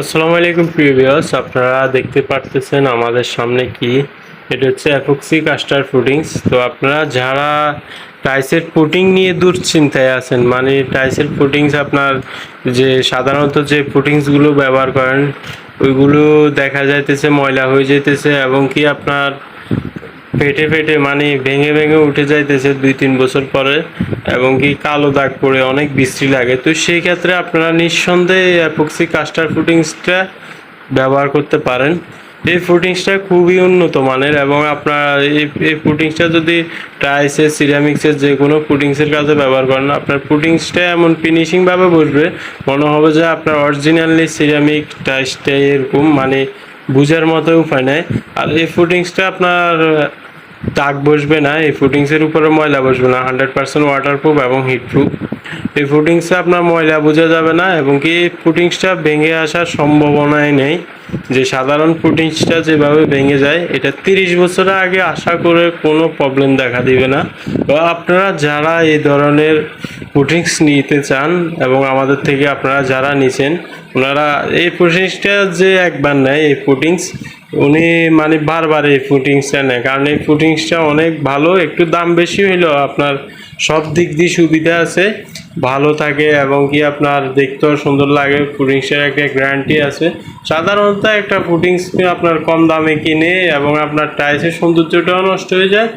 আসসালামু আলাইকুম, প্রিয় ভিউয়ার্স আপনারা দেখতে পারতেছেন আমাদের সামনে কি? এটা হচ্ছে অ্যাপক্সি কাস্টার ফুডিংস তো আপনারা যারা টাইসের পুটিং নিয়ে দুশ্চিন্তায় আছেন মানে টাইসের পুটিংস আপনার যে সাধারণত যে পুটিংসগুলো ব্যবহার করেন, ওইগুলো দেখা যাইতেছে, ময়লা হয়ে যাইতেছে এবং কি আপনার ফেটে ফেটে মানে ভেঙে ভেঙে উঠে যাইতেছে দুই, তিন বছর পরে এবং কি কালো দাগ পড়ে, অনেক বিশ্রী লাগে। তো সেই ক্ষেত্রে আপনারা নিঃসন্দেহে অ্যাপক্সি কাস্টার ফুটিংসটা ব্যবহার করতে পারেন। এই ফুটিংসটা খুবই উন্নত মানের এবং আপনার এই এই ফুটিংসটা যদি টাইসের সিরামিক্সের যে কোনো ফুটিংসের কাজে ব্যবহার করেন, আপনার ফুটিংসটা এমন ফিনিশিংভাবে বসবে, মনে হবে যে আপনার অরিজিনালি সিরামিক টাইসটা এরকম মানে বুঝার মতো উপায় নেই। আর এই ফুটিংসটা আপনার দাগ বসবে না, এই ফুটিংসের উপরে ময়লা বসবে না হান্ড্রেড পার্সেন্ট ওয়াটারপ্রুফ এবং হিটপ্রুফ এই ফুটিংসে আপনার ময়লা বোঝা যাবে না এবং কি ফুটিংসটা ভেঙে আসার সম্ভাবনাই নেই। যে সাধারণ ফুটিংসটা যেভাবে ভেঙে যায়, এটা তিরিশ বছর আগে আশা করে কোনো প্রবলেম দেখা দিবে না। তো আপনারা যারা এই ধরনের ফুটিংস নিতে চান এবং আমাদের থেকে আপনারা যারা নিছেন, ওনারা এই ফুটিংসটা যে একবার নেয়, এই ফুটিংস উনি মানে বারবার এই ফুটিংসটা নেয়। কারণ এই ফুটিংসটা অনেক ভালো, একটু দাম বেশি হইলেও আপনার সব দিক দিয়ে সুবিধা আছে। ভালো থাকে এবং কি আপনার দেখতেও সুন্দর লাগে। ফুটিংসের একটা গ্যারান্টি আছে। সাধারণত একটা ফুটিংস আপনার কম দামে কিনে এবং আপনার টাইসের সৌন্দর্যটাও নষ্ট হয়ে যায়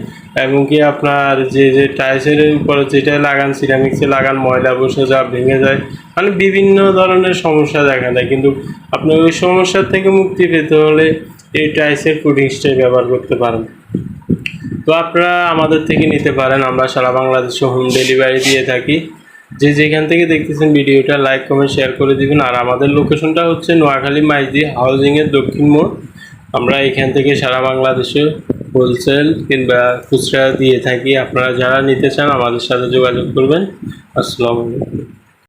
এবং কি আপনার যে যে টাইসের উপরে যেটা লাগান সিরামিক্সে লাগান, ময়লা বসে যা ভেঙে যায় মানে বিভিন্ন ধরনের সমস্যা দেখা দেয়। কিন্তু আপনি ওই সমস্যার থেকে মুক্তি পেতে হলে এই টাইসের ফুডিংসটাই ব্যবহার করতে পারেন। তো আপনারা আমাদের থেকে নিতে পারেন। আমরা সারা বাংলাদেশে হোম ডেলিভারি দিয়ে থাকি। যে যেখান থেকে দেখতেছেন ভিডিওটা লাইক কমেন্ট শেয়ার করে দিবেন। আর আমাদের লোকেশনটা হচ্ছে নোয়াখালী মাইজি হাউজিংয়ের দক্ষিণ মোড়। আমরা এখান থেকে সারা বাংলাদেশে হোলসেল কিংবা খুচরা দিয়ে থাকি। আপনারা যারা নিতে চান আমাদের সাথে যোগাযোগ করবেন। আসসালামু আলাইকুম।